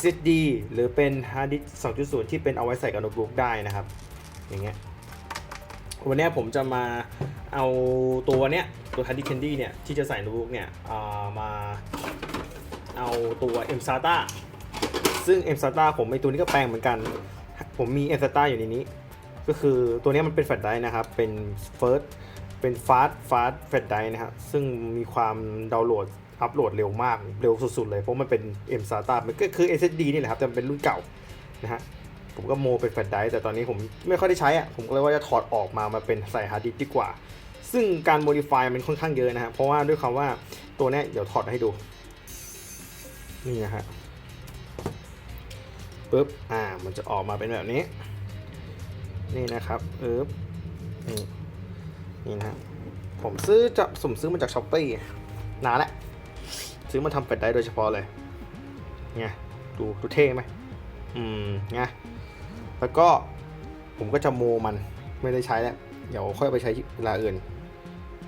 SSD หรือเป็น hard disk 2.0 ที่เป็นเอาไว้ใส่กับโน้ตบุ๊กได้นะครับ อย่างเงี้ยวันนี้ผมจะมาเอาตัวเนี้ยตัว hard disk candy เนี่ยที่จะใส่โน้ตบุ๊กเนี่ยอ่ามาเอาตัว M SATA ซึ่ง M SATA ผมไอตัวนี้ก็แปลงเหมือนกัน ผมมี M SATA อยู่ในนี้ ก็คือตัวเนี้ยมันเป็นแฟลชไดร์นะครับ เป็น first เป็น fast fast แฟลชไดร์นะครับ ซึ่งมีความดาวน์โหลด อัปโหลดเร็วมากเร็วสุดๆเลยเพราะมันเป็น M SATA มันก็คือ SSD นี่แหละครับ แต่มันเป็นรุ่นเก่านะฮะผมก็โมเป็นแฟลชไดรฟ์แต่ตอนนี้ผมไม่ค่อยได้ใช้อะผมก็เลยว่าจะถอดออกมามาเป็นใส่ฮาร์ดดิสก์ดีกว่า ซึ่งการโมดิฟายมันค่อนข้างเยอะนะฮะเพราะว่าด้วยคำว่าตัวนี้เดี๋ยวถอดให้ดู นี่นะฮะปึ๊บอ่ามันจะออกมาเป็นแบบนี้ นี่นะครับเอ๊บนี่นี่นะผมซื้อจะสุ่มซื้อมาจากช้อปปี้นานแล้ว ซื้อมาทำเป็ดได้โดยเฉพาะเลยไงดูดูเท่ไหมอืมไงแล้วก็ผมก็จะโมมันไม่ได้ใช้แล้ว เดี๋ยวค่อยไปใช้เวลาอื่น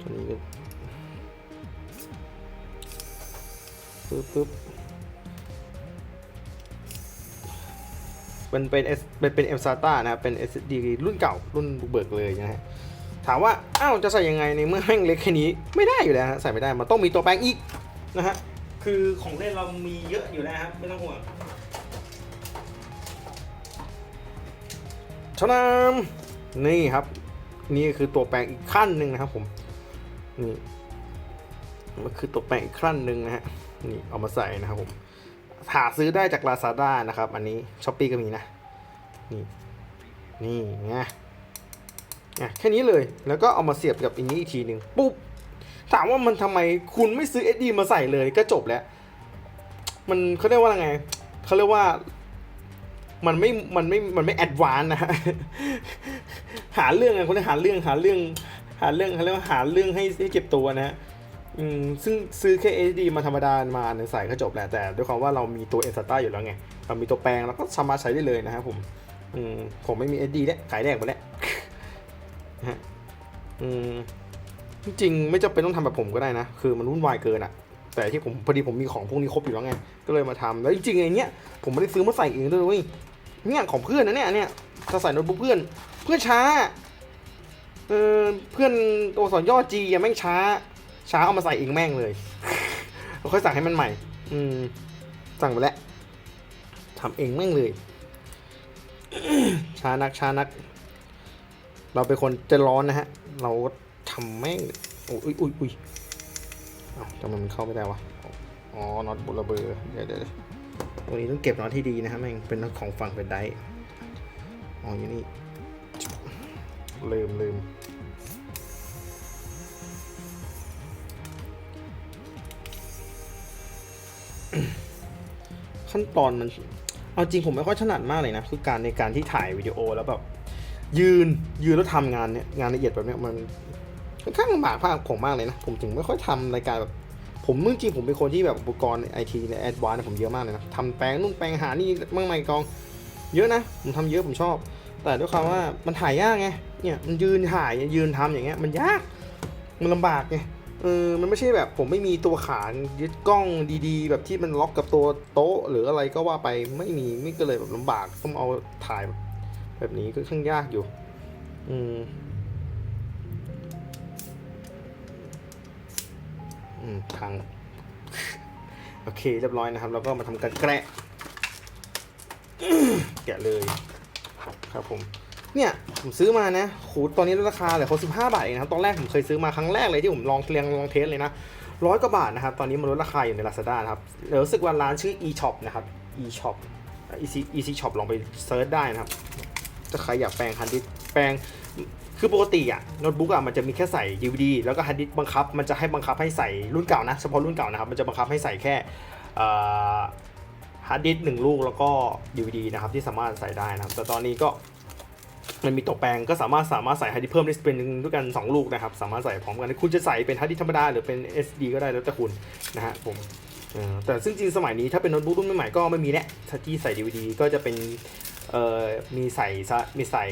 ตัวนี้ก็ปึ๊บปึ๊บเป็นเป็น S เป็นเป็น M SATA นะครับ เป็น SSD รุ่นเก่า รุ่นบุกเบิกเลยนะฮะ ถามว่า อ้าว จะใส่ยังไงในเมื่อแม่งเล็กแค่นี้ ไม่ได้อยู่แล้วฮะ ใส่ไม่ได้ มันต้องมีตัวแปลงอีกนะฮะ คือของเล่นเรามีเยอะอยู่แล้วครับ ไม่ต้องห่วงชนามนี่ครับ นี่คือตัวแปลงอีกขั้นหนึ่งนะครับผม นี่มันคือตัวแปลงอีกขั้นหนึ่งนะฮะ นี่เอามาใส่นะครับผมหาซื้อได้จาก Lazada นะครับ อันนี้ช้อปปีก็มีนะ นี่ นี่ไงแค่นี้เลย แล้วก็เอามาเสียบกับอันนี้อีกทีหนึ่งปุ๊บ ถามว่ามันทำไมคุณไม่ซื้อ SD มาใส่เลยก็จบแล้ว มันเขาเรียกว่าไงเขาเรียกว่ามันไม่ มันไม่ มันไม่แอดวานนะฮะ หาเรื่องอะคนที่หาเรื่อง หาเรื่อง หาเรื่องเขาเรียกว่าหาเรื่องให้ให้เก็บตัวนะฮะ อืม ซึ่งซื้อแค่ SD มาธรรมดา มาหนึ่งใส่ก็จบแหละ แต่ด้วยความว่าเรามีตัว s a t a อยู่แล้วไง เรามีตัวแปลงเราก็สามารถใช้ได้เลยนะครับผม อืม ผมไม่มี SD แล้วขายแดกไปแล้วฮะ อืม จริงๆไม่จำเป็นต้องทำแบบผมก็ได้นะ คือมันวุ่นวายเกินอะแต่ที่ผมพอดีผมมีของพวกนี้ครบอยู่แล้วไง ก็เลยมาทำแล้วจริงๆไอ้เนี้ยผมไม่ได้ซื้อมาใส่เองด้วยเว้ยเนี่ยของเพื่อนนะเนี่ยเนี่ยจะใส่โน้ตบุ๊กเพื่อน เพื่อนช้า เออเพื่อนตัวสอนย่อจียังแม่งช้า ช้าเอามาใส่เองแม่งเลยเราค่อยสั่งให้มันใหม่ อืม สั่งไปแล้วทำเองแม่งเลย ช้านักช้านัก เราเป็นคนใจะร้อนนะฮะ เราำแม่งอุ้ยอุ้ยอุ้ยเอ้าทำไมมันเข้าไม่ได้วะ อ๋อ น็อตบุระเบอร์เดี๋ยวเดี๋ยววตรงนี้ต้องเก็บน็อตที่ดีนะฮะแม่งเป็นน็อตของฝั่งเป็นไดอ๋ออยู่นี่ ลืมลืมขั้นตอนมัน เอาจริงผมไม่ค่อยถนัดมากเลยนะ คือการในการที่ถ่ายวิดีโอแล้วแบบ ยืนยืนแล้วทำงานเนี่ยงานละเอียดแบบเนี้ยมัน ค่อนข้างลำบากภาคผมมากเลยนะ ผมถึงไม่ค่อยทำรายการแบบ ผมจริงผมเป็นคนที่แบบอุปกรณ์ไอทีในแอดวานผมเยอะมากเลยนะทำแปลงนู่นแปลงหานี่มากมายกอง เยอะนะ ผมทำเยอะผมชอบ แต่ด้วยความว่ามันถ่ายยากไง เนี่ยมันยืนถ่ายยืนทำอย่างเงี้ยมันยาก มันลำบากไงเออมันไม่ใช่แบบผมไม่มีตัวขานยึดกล้องดีๆ แบบที่มันล็อกกับตัวโต๊ะ หรืออะไรก็ว่าไปไม่มีไม่ก็เลยแบบลำบากต้องเอาถ่ายแบบนี้ก็ค่อนข้างยากอยู่ อืม อืมทางโอเค เรียบร้อยนะครับ แล้วก็มาทำการแกะแกะเลย ครับผม เนี่ย ผมซื้อมานะโหตอนนี้ราคาเหลือเขาสิบห้าบาทเองนะครับ ตอนแรกผมเคยซื้อมาครั้งแรกเลยที่ผมลองเรียงลองเทสเลยนะร้อยกว่าบาทนะครับ ตอนนี้มันลดราคาอยู่ใน Lazada นะครับเดี๋ยวรู้สึกว่าร้านชื่อ eShop นะครับ eShop easy easy shop ลองไปเซิร์ชได้นะครับ ถ้าใครอยากแปลงฮาร์ดดิสแปลง คือปกติอะโน้ตบุ๊กอะมันจะมีแค่ใส่ DVD แล้วก็ฮาร์ดดิสก์บังคับ มันจะให้บังคับให้ใส่รุ่นเก่านะเฉพาะรุ่นเก่านะครับมันจะบังคับให้ใส่แค่ฮาร์ดดิสก์หนึ่งลูกแล้วก็ DVD นะครับที่สามารถใส่ได้นะครับ แต่ตอนนี้ก็มันมีตัวแปลงก็สามารถสามารถใส่ฮาร์ดดิสก์เพิ่มได้เป็นด้วยกัน 2 ลูกนะครับ สามารถใส่พร้อมกันคุณจะใส่เป็นฮาร์ดดิสก์ธรรมดาหรือเป็น SD ก็ได้แล้วแต่คุณนะฮะผมแต่ซึ่งจริงสมัยนี้ถ้าเป็นโน้ตบุ๊กรุ่นใหม่ๆก็ไม่มีแล้วถ้าที่ใส่ DVD ก็จะเป็น เอ่อมีใส่ซะมีใส่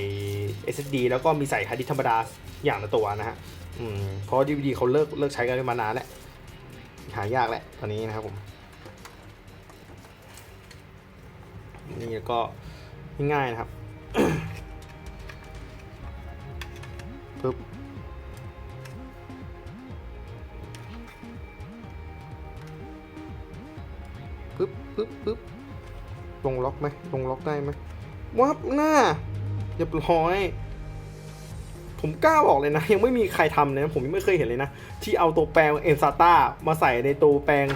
SSD แล้วก็มีใส่ฮาร์ดดิสธรรมดาอย่างละตัวนะฮะอืมเพราะ DVD เขาเลิกเลิกใช้กันมานานแล้ว หายากแล้วตอนนี้นะครับผมนี่ก็ง่ายๆนะครับปึ๊บปึ๊บปึ๊บปึ๊บลงล็อกไหมลงล็อกได้ไหม วับหน้าเรียบร้อย ผมกล้าบอกเลยนะ ยังไม่มีใครทำเลยนะ ผมยังไม่เคยเห็นเลยนะ ที่เอาตัวแปลงเอ็นซาต้ามาใส่ในตัวแปลง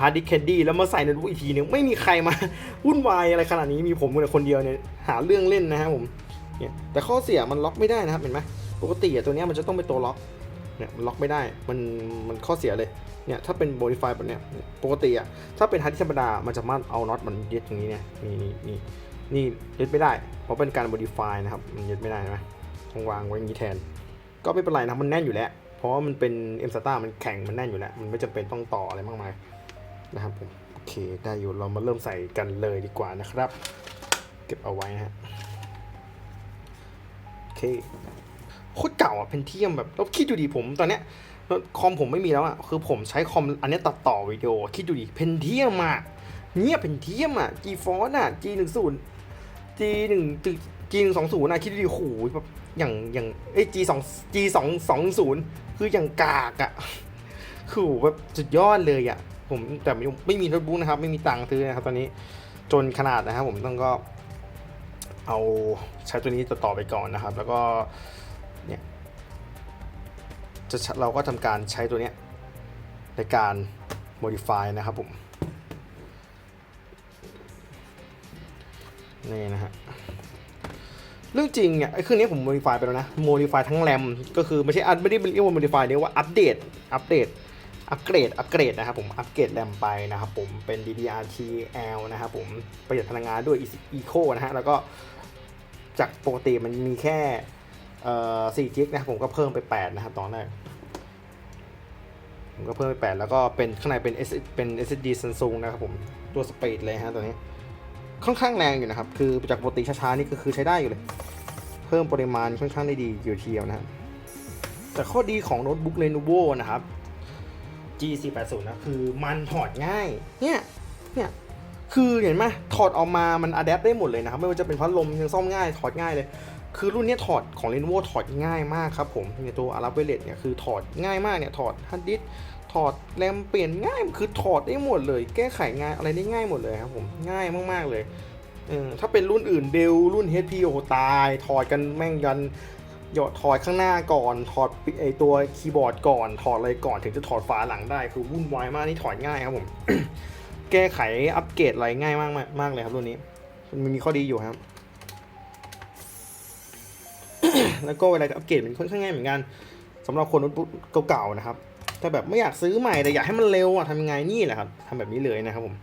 ฮาร์ดดิแคนดี้แล้วมาใส่ในรูปอีกทีนึงไม่มีใครมาวุ่นวายอะไรขนาดนี้มีผมคนเดียวเนี่ยหาเรื่องเล่นนะครับผมเนี่ยแต่ข้อเสียมันล็อกไม่ได้นะครับเห็นไหมปกติอะตัวนี้มันจะต้องเป็นตัวล็อกเนี่ยมันล็อกไม่ได้ มันมันข้อเสียเลยเนี่ยถ้าเป็นโมดิฟายแบบเนี้ยปกติอะถ้าเป็นฮาร์ดดิธรรมดามันจะมาเอาน็อตมันยึดอย่างนี้เนี่ยนี่นี่นี่ นี่ยึดไม่ได้ เพราะเป็นการโมดิฟายนะครับ มันยึดไม่ได้นะต้องวางไว้อย่างนี้แทน ก็ไม่เป็นไรนะมันแน่นอยู่แล้ว เพราะว่ามันเป็น M SATA มันแข็งมันแน่นอยู่แล้ว มันไม่จำเป็นต้องต่ออะไรมากมายนะครับผม โอเค ได้อยู่ เรามาเริ่มใส่กันเลยดีกว่านะครับ เก็บเอาไว้นะฮะ โอเค โคตรเก่าอะ เพนเทียมแบบแล้วคิดดูดิผมตอนเนี้ยคอมผมไม่มีแล้วอะ คือผมใช้คอมอันนี้ตัดต่อวิดีโอ คิดดูดิ เพนเทียมอะเนี่ยเพนเทียมอะ GeForce อะ G10 G1 G120 นะคิดดูดิโอ้โหแบบอย่างอย่างเอ้ย G สอง G สองสองศูนย์คืออย่างกากอะ่ะคือแบบสุดยอดเลยอะ่ะผมแต่ไม่ไม่มีโน้ตบุ๊กนะครับ ไม่มีตังค์ซื้อนะครับตอนนี้จนขนาดนะครับผมต้องก็เอาใช้ตัวนี้ต่อไปก่อนนะครับ แล้วก็เนี่ยจะเราก็ทำการใช้ตัวเนี้ยในการ modify นะครับผม นี่นะฮะเรื่องจริงเนี่ยไอ้เครื่องนี้ผม modify ไปแล้วนะ modify ทั้งแรมก็คือไม่ใช่อันไม่ได้เรียกว่า modify เรียกว่าอัปเดตอัปเดตอัปเกรดอัปเกรดนะครับผมอัปเกรดแรมไปนะครับผมเป็น DDR-TL นะครับผมประหยัดพลังงานด้วย Eco นะฮะแล้วก็จากปกติมันมีแค่เอ่อ4กิกนะครับผมก็เพิ่มไป 8 นะครับตอนแรกผมก็เพิ่มไป 8 แล้วก็เป็นข้างในเป็น S เป็น SSD Samsung นะครับผมตัวสปีดเลยฮะตัวนี้ ค่อนข้างแรงอยู่นะครับ คือจากปกติช้าๆนี่ก็คือใช้ได้อยู่เลย เพิ่มปริมาณค่อนข้างได้ดีอยู่เดียวนะครับแต่ข้อดีของโน้ตบุ๊ก Lenovo นะครับ G480 นะคือมันถอดง่าย เนี่ย เนี่ย คือเห็นไหมถอดออกมามันอัดแอปได้หมดเลยนะครับ ไม่ว่าจะเป็นพัดลมยังซ่อมง่ายถอดง่ายเลย คือรุ่นนี้ถอดของ Lenovo ถอดง่ายมากครับผมในตัวอาราเวเลตเนี่ยคือถอดง่ายมากเนี่ยถอดฮาร์ดดิส อดแรมเปลี่ยนง่ายคือถอดได้หมดเลย แก้ไขงานอะไรได้ง่ายหมดเลยครับผมง่ายมากๆเลยเออถ้าเป็นรุ่นอื่นเดลรุ่น HP โอ้โหตายถอดกันแม่งยันหยอดถอดข้างหน้าก่อน ถอดไอตัวคีย์บอร์ดก่อนถอดอะไรก่อนถึงจะถอดฝาหลังได้คือวุ่นวายมากนี่ถอดง่ายครับผมแก้ไขอัปเกรดอะไรง่ายมากมากมากเลยครับรุ่นนี้มันมีข้อดีอยู่ครับ แล้วก็เวลาอัปเกรดมันค่อนข้างง่ายเหมือนกันสำหรับคนรุ่นเก่าๆนะครับ ถ้าแบบไม่อยากซื้อใหม่แต่อยากให้มันเร็วอะทำยังไงนี่แหละครับทำแบบนี้เลยนะครับผม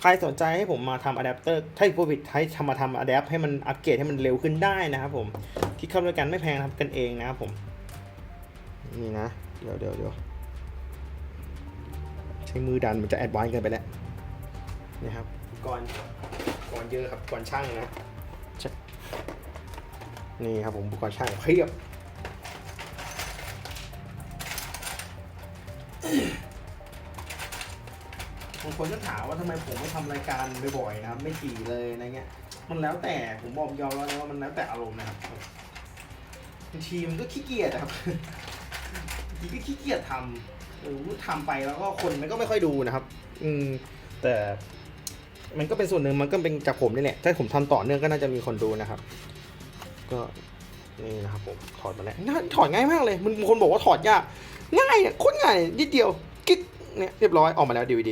ใครสนใจให้ผมมาทำอะแดปเตอร์ถ้าผู้ผิดให้ทำมาทำอะแดปให้มันอัปเกรดให้มันเร็วขึ้นได้นะครับผมคิดเข้าด้วยกันไม่แพงนะครับกันเองนะครับผมนี่นะเดี๋ยวเดี๋ยวเดี๋ยวใช้มือดันมันจะแอดวานซ์เกินไปแล้วนี่ครับก่อนก่อนเยอะครับก่อนช่างนะชะนี่ครับผมอุปกรณ์ช่างเพียบางคนก็ถามว่าทำไมผมไม่ทำรายการบ่อยๆนะครับไม่ถี่เลยอะไรเงี้ย มันแล้วแต่ผมบอกยอมแล้วนะว่ามันแล้วแต่อารมณ์นะครับบางทีมันก็ขี้เกียจอะครับ บางทีก็ขี้เกียจทำเออทำไปแล้วก็คนมันก็ไม่ค่อยดูนะครับ อืม แต่ มันก็เป็นส่วนหนึ่งมันก็เป็นจากผมนี่แหละถ้าผมทำต่อเนื่องก็น่าจะมีคนดูนะครับ ก็นี่นะครับผมถอดมาแล้วน่าถอดง่ายมากเลยมันบางคนบอกว่าถอดยากง่ายอะโคตรง่ายนิดเดียวกิ๊กเนี่ยเรียบร้อยออกมาแล้ว DVD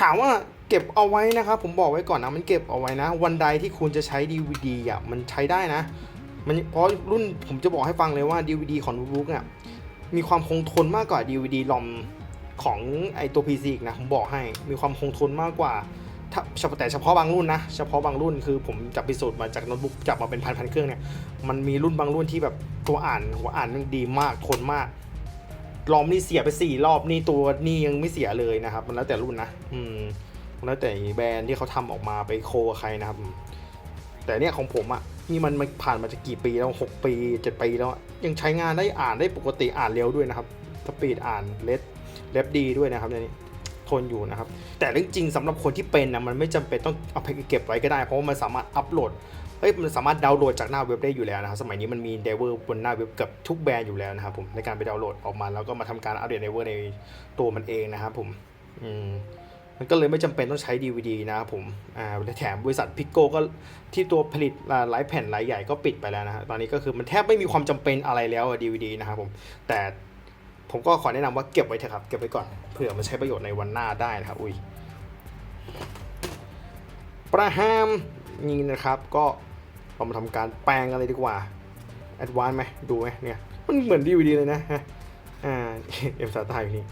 ถามว่าเก็บเอาไว้นะครับผมบอกไว้ก่อนนะมันเก็บเอาไว้นะ วันใดที่คุณจะใช้ DVD อะมันใช้ได้นะ มันเพราะรุ่นผมจะบอกให้ฟังเลยว่า DVD ของโน้ตบุ๊กอะมีความคงทนมากกว่า DVD ลอมของไอตัว PC อีกนะผมบอกให้มีความคงทนมากกว่าถ้าเฉพาะแต่เฉพาะบางรุ่นนะ เฉพาะบางรุ่นคือผมจับพิสูจน์มาจากโน้ตบุ๊กจับมาเป็นพันๆเครื่องเนี่ยมันมีรุ่นบางรุ่นที่แบบตัวอ่านหัวอ่านมันดีมากทนมาก ลอมนี่เสียไปสี่รอบนี่ตัวนี่ยังไม่เสียเลยนะครับ มันแล้วแต่รุ่นนะอืมมันแล้วแต่แบรนด์ที่เขาทำออกมาไปโคใครนะครับ แต่เนี่ยของผมอะ่ะนี่มันมผ่านมาจะกี่ปีแล้วหกปีเจ็ดปีแล้วยังใช้งานได้อ่านได้ปกติอ่านเร็วด้วยนะครับสปีดอ่านเลดเล็บดีด้วยนะครับในนี้ทนอยู่นะครับ แต่จริงๆสำหรับคนที่เป็นนะมันไม่จำเป็นต้องเอาไปเก็บไว้ก็ได้ เพราะว่ามันสามารถอัปโหลด เฮ้ยมันสามารถดาวน์โหลดจากหน้าเว็บได้อยู่แล้วนะครับ สมัยนี้มันมีเดเวอร์บนหน้าเว็บกับทุกแบรนด์อยู่แล้วนะครับผมในการไปดาวน์โหลดออกมาแล้วก็มาทำการอัปเดตเดเวอร์ในตัวมันเองนะครับผมอืมมันก็เลยไม่จำเป็นต้องใช้ DVD นะครับผมอ่าแถมบริษัทพิกโกก็ที่ตัวผลิตหลายแผ่นหลายใหญ่ก็ปิดไปแล้วนะฮะตอนนี้ก็คือมันแทบไม่มีความจำเป็นอะไรแล้วอะ DVD นะครับผมแต่ผมก็ขอแนะนำว่าเก็บไว้เถอะครับ เก็บไว้ก่อนเผื่อมาใช้ประโยชน์ในวันหน้าได้นะครับอุ้ยประหามนี่นะครับก็ เรามาทำการแปลงกันเลยดีกว่าแอดวานไหมดูไหมเนี่ย มันเหมือนดีวดีเลยนะฮะอ่าเอ็มซาตาอยู่นี่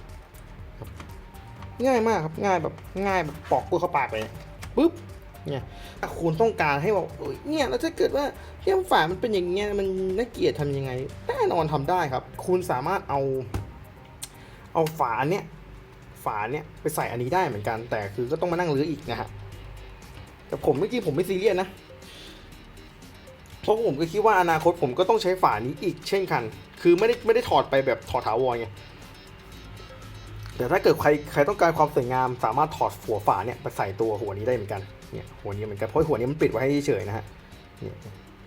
ง่ายมากครับง่ายแบบง่ายแบบปอกปุ๊บเข้าปากเลยปุ๊บเนี่ยถ้าคุณต้องการให้บอกเนี่ยแล้วถ้าเกิดว่าเทียมฝามันเป็นอย่างเงี้ยมันน่าเกลียดทำยังไงแน่นอนทำได้ครับ คุณสามารถเอา เอาฝาเนี้ยฝาเนี้ยไปใส่อันนี้ได้เหมือนกัน แต่คือก็ต้องมานั่งรื้ออีกนะฮะแต่ผมเมื่อกี้ผมไม่ซีเรียสนะ เพราะผมก็คิดว่าอนาคตผมก็ต้องใช้ฝานี้อีกเช่นกัน คือไม่ได้ไม่ได้ถอดไปแบบถอดถาวรไงแต่ถ้าเกิดใครใครต้องการความสวยงามสามารถถอดหัวฝาเนี่ยไปใส่ตัวหัวนี้ได้เหมือนกันเนี่ยหัวนี้เหมือนกันเพราะหัวนี้มันปิดไว้ให้เฉยนะฮะเนี่ย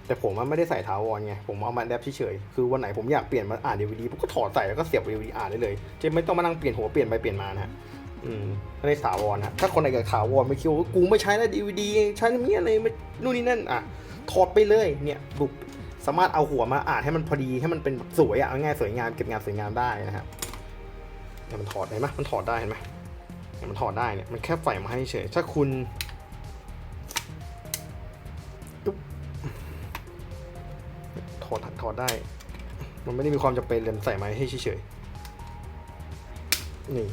แต่ผมไม่ได้ใส่ถาวรไงผมเอามาแดปเฉยคือวันไหนผมอยากเปลี่ยนมาอ่านดีวดีผมก็ถอดใส่แล้วก็เสียบดีวดีอ่านได้เลยจะไม่ต้องมานั่งเปลี่ยนหัวเปลี่ยนไปเปลี่ยนมานะฮะอืมไม่ได้ถาวรฮะถ้าคนไหนกับถาวรไม่คิดว่ากูไม่ใช้แล้วดีวดีใช้มีอะไรไม่นู่นนี่นั่นอะ ถอดไปเลยเนี่ยบุกสามารถเอาหัวมาอ่านให้มันพอดีให้มันเป็นแบบสวยอะง่ายสวยงามเก็บงานสวยงามได้นะฮะเนี่ยมันถอดเห็นไหมมันถอดได้เห็นไหมเนี่ยมันถอดได้เนี่ยมันแค่ใส่มาให้เฉยถ้าคุณตุ๊บถอดถอดได้ มันไม่ได้มีความจำเป็นเลยใส่มาให้เฉยนี่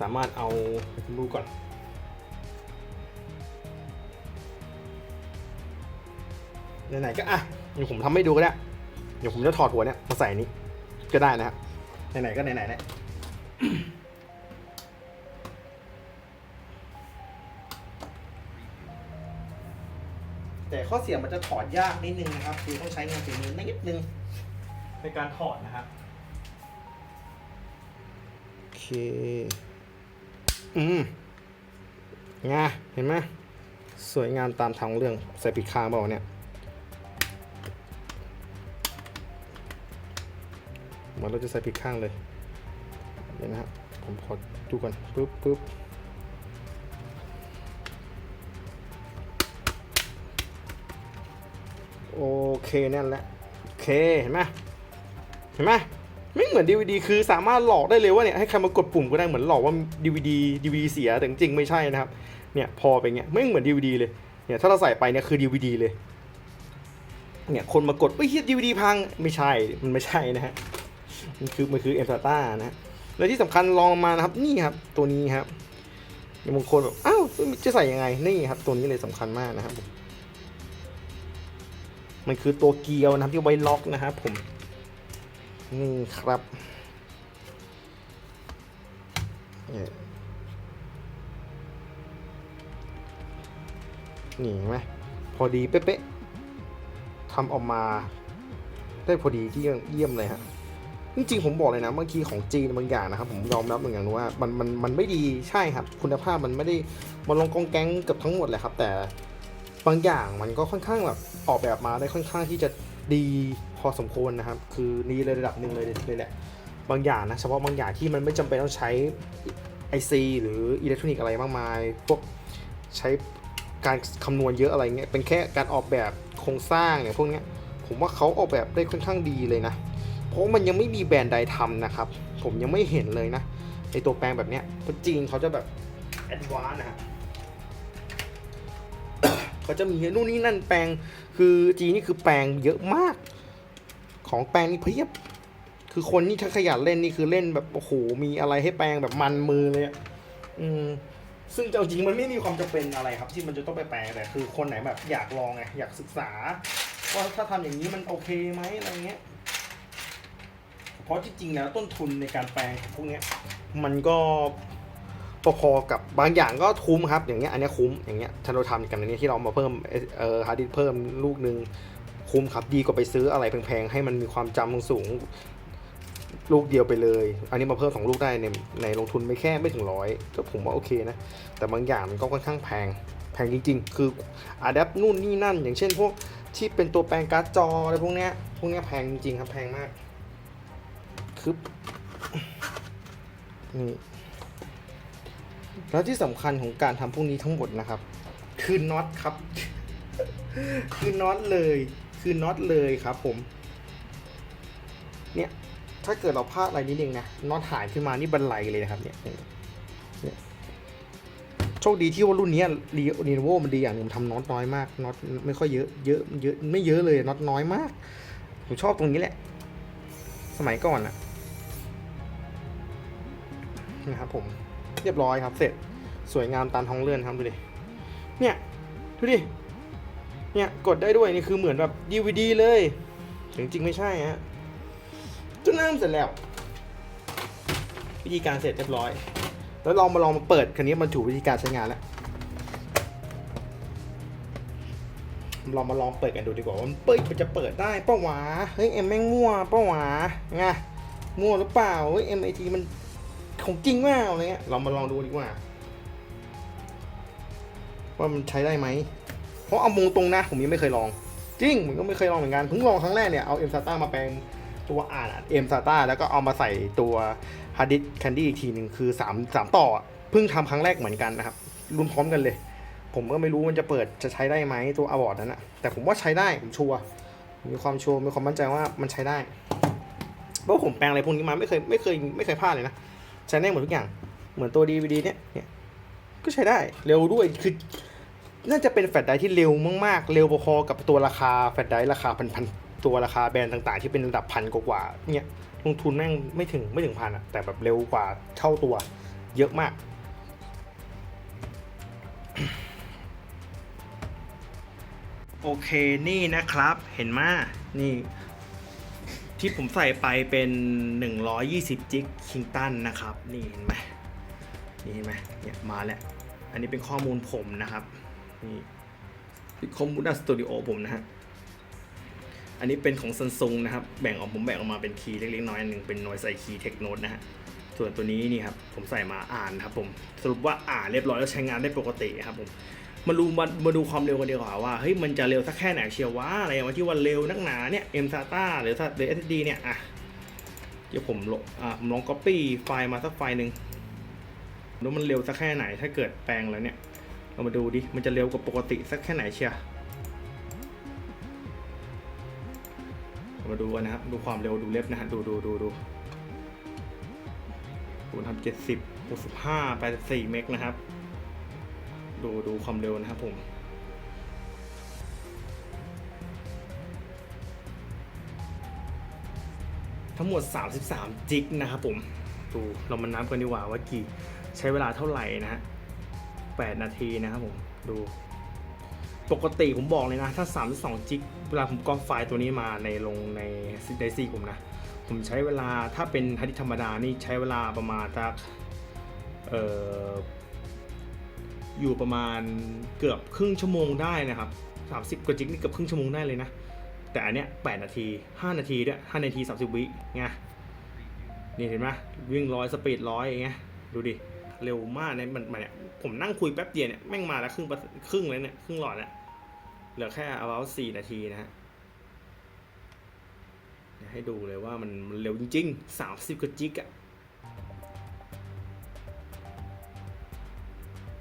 สามารถเอาดูก่อน ไหนๆก็อะเดี๋ยวผมทำให้ดูก็ได้เดี๋ยวผมจะถอดหัวเนี่ยมาใส่นี้ก็ได้นะครับไหนๆก็ไหนๆเนี่ยแต่ข้อเสียมันจะถอดยากนิดนึงนะครับ คือต้องใช้งานฝีมือนิดนึงในการถอดนะครับโอเค อืมไงเห็นไหมสวยงามตามทางเรื่องใส่ปิดคางเปล่าเนี่ย เหมันเราจะใส่ผิดข้างเลยเดี๋ยวนะฮะผมขอดูก่อนปึ๊บปึ๊บโอเคนั่นแหละโอเคเห็นไหมเห็นไหมไม่เหมือน DVD คือสามารถหลอกได้เลยว่าเนี่ยให้ใครมากดปุ่มก็ได้เหมือนหลอกว่า DVD DVD เสียแต่จริงๆไม่ใช่นะครับเนี่ยพอเป็นเงี้ยไม่เหมือน DVD เลยเนี่ยถ้าเราใส่ไปเนี่ยคือ DVD เลยเนี่ยคนมากดเฮ้ยเฮีย DVD พังไม่ใช่มันไม่ใช่นะฮะ มันคือมันคือเอ็มซาต้านะฮะและที่สำคัญลองมานะครับนี่ครับตัวนี้ครับบางคนแบบอ้าวจะใส่ยังไงนี่ครับตัวนี้เลยสำคัญมากนะครับ มันคือตัวเกียวนะครับที่ไว้ล็อกนะครับผมนี่ครับนี่ยนี่เห็นไหมพอดีเป๊ะๆทำออกมาได้พอดีที่เยี่ยมเลยฮะ จริงผมบอกเลยนะบางทีของจีนบางอย่างนะครับผมยอมรับเหมือนกันว่ามันมันมันไม่ดีใช่ครับ คุณภาพมันไม่ได้มันลงกองแก๊งเกับทั้งหมดเลยครับ แต่บางอย่างมันก็ค่อนข้างแบบออกแบบมาได้ค่อนข้างที่จะดีพอสมควรนะครับ คือนี่เลยระดับหนึ่งเลยเลยแหละบางอย่างนะเฉพาะบางอย่างที่มันไม่จำเป็นต้องใช้ IC หรืออิเล็กทรอนิกส์อะไรมากมาย พวกใช้การคำนวณเยอะอะไรเงี้ยเป็นแค่การออกแบบโครงสร้างเนี่ยพวกเนี้ยผมว่าเขาออกแบบได้ค่อนข้างดีเลยนะ ราะมันยังไม่มีแบรนด์ใดทำนะครับ ผมยังไม่เห็นเลยนะไอตัวแปลงแบบเนี้ยเพราะจีนเขาจะแบบแอดวานซ์นะฮะเขาจะมีนู่นนี่นั่นแปลงคือจีนนี่คือแปลงเยอะมาก ของแปลงนี่เพียบ คือคนนี่ถ้าขยันเล่นนี่คือเล่นแบบโอ้โหมีอะไรให้แปลงแบบมันมือเลยอะอืมซึ่งเอาจริงมันไม่มีความจำเป็นอะไรครับ ที่มันจะต้องไปแปลงแต่คือคนไหนแบบอยากลองไงอยากศึกษาว่าถ้าทำอย่างนี้มันโอเคไหมอะไรเงี้ย เพราะที่จริงแล้วต้นทุนในการแปลงพวกนี้มันก็พอๆกับบางอย่างก็คุ้มครับ อย่างเงี้ยอันนี้คุ้มอย่างเงี้ยถ้าเราทำกันอันนี้ที่เรามาเพิ่มเอ่อฮาร์ดดิสเพิ่มลูกหนึ่งคุ้มครับดีกว่าไปซื้ออะไรแพงๆให้มันมีความจำสูงลูกเดียวไปเลย อันนี้มาเพิ่มสองลูกได้ในในลงทุนไม่แค่ไม่ถึงร้อยก็ผมว่าโอเคนะ แต่บางอย่างมันก็ค่อนข้างแพง แพงจริง ๆ คืออะแดปนู่นนี่นั่น อย่างเช่นพวกที่เป็นตัวแปลงการ์ดจออะไรพวกเนี้ย พวกเนี้ยแพงจริงๆครับแพงมาก คือนี่แล้วที่สำคัญของการทำพวกนี้ทั้งหมดนะครับ คือน็อตครับ คือน็อตเลย คือน็อตเลยครับ ผม เนี่ย ถ้าเกิดเราพลาดอะไรนิดนึงนะน็อตหายขึ้นมานี่บันไลเลยนะครับ เนี่ยโชคดีที่ว่ารุ่นนี้รีรีโวมันดีอย่างหนึงทำน็อตน้อยมากน็อตไม่ค่อยเยอะเยอะเยอะไม่เยอะเลยน็อตน้อยมากผมชอบตรงนี้แหละ สมัยก่อนอะ นะครับผมเรียบร้อยครับเสร็จสวยงามตามท้องเลื่อนครับดูดิเนี่ยดูดิเนี่ยกดได้ด้วยนี่คือเหมือนแบบ DVD เลยแต่จริงไม่ใช่ฮะจนน้ำเสร็จแล้ว วิธีการเสร็จเรียบร้อย แล้วลองมาลองมาเปิดคันนี้มันถูกวิธีการใช้งานแล้วลองมาลองเปิดกันดูดีกว่าว่ามันเปิดมันจะเปิดได้ป้าหวาเฮ้ยเอ็มแม่งมั่วป้าหวาไงมั่วหรือเปล่าเฮ้ยเอ็มไอทีมัน ของจริงเปล่าอะไรเงี้ย เรามาลองดูดีกว่า ว่ามันใช้ได้ไหม เพราะเอามงตรงนะผมยังไม่เคยลอง จริงผมก็ไม่เคยลองเหมือนกัน เพิ่งลองครั้งแรกเนี่ย เอาเอ็มซาต้ามาแปลงตัวอ่านเอ็มซาต้าแล้วก็เอามาใส่ตัวฮาร์ดดิสแคนดี้อีกทีหนึ่งคือ3 3ต่อ เพิ่งทำครั้งแรกเหมือนกันนะครับรุ่นพร้อมกันเลย ผมก็ไม่รู้มันจะเปิดจะใช้ได้ไหมตัวอวอร์ดนั้นนะแต่ผมว่าใช้ได้ผมชัวร์มีความชัวร์มีความมั่นใจว่ามันใช้ได้เพราะผมแปลงอะไรพวกนี้มาไม่เคยไม่เคยไม่เคยพลาดเลยนะ ใช้ได้หมดทุกอย่าง เหมือนตัว DVD เนี่ยเนี่ย ก็ใช้ได้เร็วด้วยคือน่าจะเป็นแฟลชไดร์ที่เร็วมากๆ เร็วพอๆกับตัวราคาแฟลชไดร์ราคาพันๆตัวราคาแบรนด์ต่าง ๆ ที่เป็นระดับพันกว่าๆเนี่ยลงทุนแม่งไม่ถึงไม่ถึงพันอะแต่แบบเร็วกว่าเท่าตัว เยอะมาก โอเคนี่นะครับเห็นมานี่ ที่ผมใส่ไปเป็น 120 จิกคิงตันนะครับ นี่เห็นไหมนี่เห็นไหมเนี่ยมาแล้ว อันนี้เป็นข้อมูลผมนะครับ นี่เป็นข้อมูลด้านสตูดิโอผมนะฮะ อันนี้เป็นของซันซุงนะครับ แบ่งออกผมแบ่งออกมาเป็นคีย์เล็กๆน้อยหนึ่งเป็น noise i key tech note นะฮะ ส่วนตัวนี้นี่ครับ ผมใส่มาอ่านครับผม สรุปว่าอ่านเรียบร้อยแล้วใช้งานได้ปกติครับผม มาดูมามาดูความเร็วกันดีกว่าว่าเฮ้ยมันจะเร็วสักแค่ไหนเชียววะอะไรอย่างที่ว่าเร็วนักหนาเนี่ย M SATA หรือหรือ SSD เนี่ยอะเดี๋ยวผมลงอะผมลอง copy ไฟล์มาสักไฟล์หนึ่งดูมันเร็วสักแค่ไหนถ้าเกิดแปลงแล้วเนี่ยเรามาดูดิมันจะเร็วกว่าปกติสักแค่ไหนเชียวมาดูกันนะครับดูความเร็วดูเล็บนะฮะดูดูดูดูดูทำเจ็ดสิบหกสิบห้าแปดสิบสี่เมกนะครับ ดูดูความเร็วนะครับผมทั้งหมด 33 จิกนะครับผม ดูเรามานับกันดีกว่าว่ากี่ใช้เวลาเท่าไหร่นะฮะ8นาทีนะครับผม ดู ปกติผมบอกเลยนะ ถ้า 32 จิก เวลาผมกรอกไฟล์ตัวนี้มาในลงในไดซีผมนะ ผมใช้เวลาถ้าเป็นฮาร์ดดิสธรรมดานี่ใช้เวลาประมาณสักเอ่อ อยู่ประมาณเกือบครึ่งชั่วโมงได้นะครับ 30 กว่าจิกนี่เกือบครึ่งชั่วโมงได้เลยนะ แต่อันเนี้ย8นาที 5 นาทีด้วย5นาที 30 วิไงนี่เห็นไหมวิ่งร้อยสปีดร้อยอย่างเงี้ยดูดิ เร็วมากเนี่ยมันมันเนี่ยผมนั่งคุยแป๊บเดียวเนี่ยแม่งมาแล้วครึ่งครึ่งเลยเนี่ยครึ่งหลอดเนี่ยเหลือแค่ about 4นาทีนะฮะให้ดูเลยว่ามันมันเร็วจริงๆ 30กว่าจิกอะ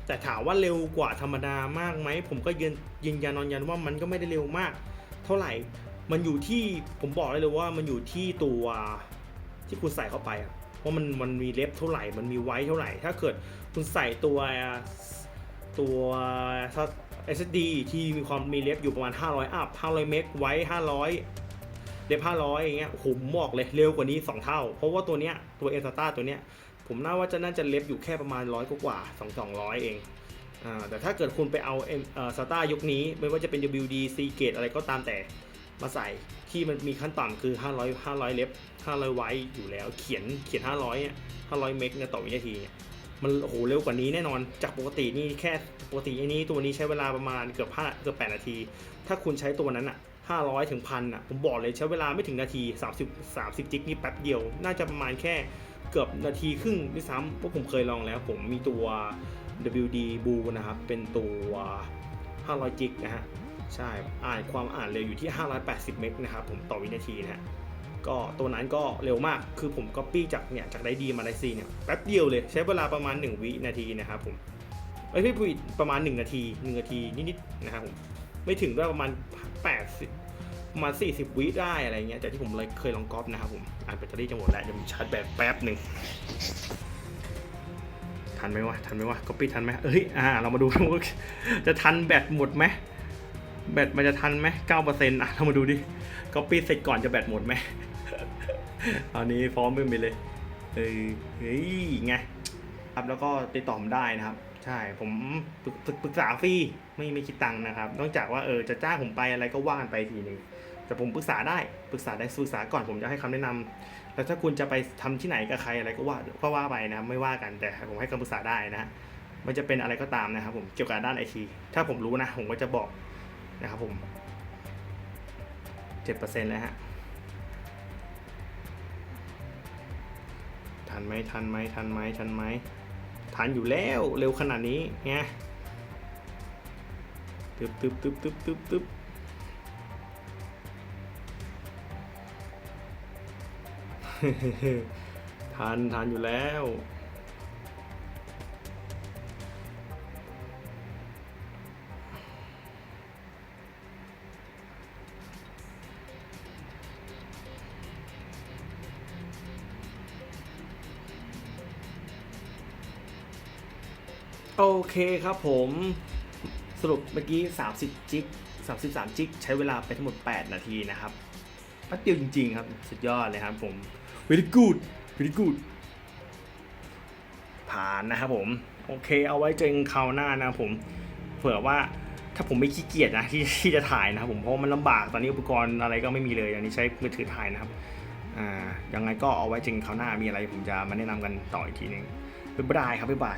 แต่ถามว่าเร็วกว่าธรรมดามากไหมผมก็ยืนยืนยันนอนยันว่ามันก็ไม่ได้เร็วมาก เท่าไหร่มันอยู่ที่ผมบอกได้เลยว่ามันอยู่ที่ตัวที่คุณใส่เข้าไปว่ามันมันมีเล็บเท่าไหร่ มันมีไว้เท่าไหร่ ถ้าเกิดคุณใส่ตัวตัว SSD ที่มีความมีเล็บอยู่ประมาณ 500 อัพ 500 เมกไว้ 500 เล็บ 500 อย่างเงี้ยผมบอกเลยเร็วกว่านี้ 2 เท่า เพราะว่าตัวเนี้ยตัวเอ s ซ t a ตัวเนี้ย ผมน่าว่าจะน่าจะเล็บอยู่แค่ประมาณร้อยกว่าสองสองร้อยเองอ่าแต่ถ้าเกิดคุณไปเอาเอ็มเอ่อซาต้ายุคนี้ ไม่ว่าจะเป็น WD C Gate อะไรก็ตามแต่มาใส่ที่มันมีขั้นต่ำคือ 500 500 เล็บ 500 ไว้อยู่แล้ว เขียนเขียน 500เนี่ย500 เมกเนี่ยต่อวินาทีเนี่ยมันโอ้โหเร็วกว่านี้แน่นอนจากปกตินี่แค่ปกติอันนี้ตัวนี้ใช้เวลาประมาณเกือบ5เกือบ8นาที ถ้าคุณใช้ตัวนั้นอะ500 ถึงพันอะผมบอกเลยใช้เวลาไม่ถึงนาที 30 30 จิกนี่แป๊บเดียว น่าจะประมาณแค่ เกือบนาทีครึ่งด้วยซ้ำเพราะผมเคยลองแล้วผมมีตัว WD b o o นะครับ เป็นตัว 500จิกนะฮะ ใช่ อ่านความอ่านเร็วอยู่ที่ 580 เมกนะครับ ผมต่อวินาทีนะฮะ ก็ตัวนั้นก็เร็วมาก คือผมก็ปี้จากเนี่ย จากไดดีมาไดซีเนี่ย แป๊บเดียวเลย ใช้เวลาประมาณ 1 วินาทีนะครับผม เอ้ยไม่ผิดประมาณ 1 นาที 1 นาทีนิดๆนะครับผม ไม่ถึงด้วยประมาณ 80 ประมาณ 40 วิได้อะไรเงี้ยจากที่ผมเลยเคยลองก๊อปนะครับผมอ่านแบตเตอรี่จะหมดแล้วเดี๋ยวผมชาร์จแบตแป๊บหนึ่งทันไหมวะทันไหมวะก๊อปปี้ทันไหมเอ้ยอ่าเรามาดูว่าจะทันแบตหมดไหมแบตมันจะทันไหมเก้าเปอร์เซ็นต์อะเรามาดูดิก๊อปปี้เสร็จก่อนจะแบตหมดไหมอันนี้พร้อมไปเลยเอ้ยเฮ้ยไงครับแล้วก็ติดต่อผมได้นะครับ ใช่ผมปรึกษาฟรีไม่ไม่คิดตังค์นะครับนอกจากว่าเออจะจ้างผมไปอะไรก็ว่ากันไปทีหนึ่ง แต่ผมปรึกษาได้ปรึกษาได้ปรึกษาก่อนผมจะให้คำแนะนำแล้วถ้าคุณจะไปทำที่ไหนกับใครอะไรก็ว่าก็ว่าไปนะไม่ว่ากันแต่ผมให้คำปรึกษาได้นะฮะมันจะเป็นอะไรก็ตามนะครับผมเกี่ยวกับด้านไอทีถ้าผมรู้นะผมก็จะบอกนะครับผมเจ็ดเปอร์เซ็นต์แล้วฮะทันไหมทันไหมทันไหมทันไหมทันอยู่แล้วเร็วขนาดนี้ไงตึ๊บตึ๊บตึ๊บตึ๊บตึ๊บตึ๊บ ทันทันอยู่แล้ว โอเคครับผมสรุปเมื่อกี้ 30 จิก 33 จิก ใช้เวลาไปทั้งหมด 8 นาทีนะครับแป๊บเดียวจริง ๆ ครับ สุดยอดเลยครับผม very good very good ผ่านนะครับผม โอเค เอาไว้เจอคราวหน้านะผม เผื่อว่าถ้าผมไม่ขี้เกียจนะที่ที่จะถ่ายนะครับผมเพราะมันลำบากตอนนี้อุปกรณ์อะไรก็ไม่มีเลยอันนี้ใช้มือถือถ่ายนะครับอ่ายังไงก็เอาไว้เจอคราวหน้ามีอะไรผมจะมาแนะนำกันต่ออีกทีหนึงบ๊ายบายครับบ๊ายบาย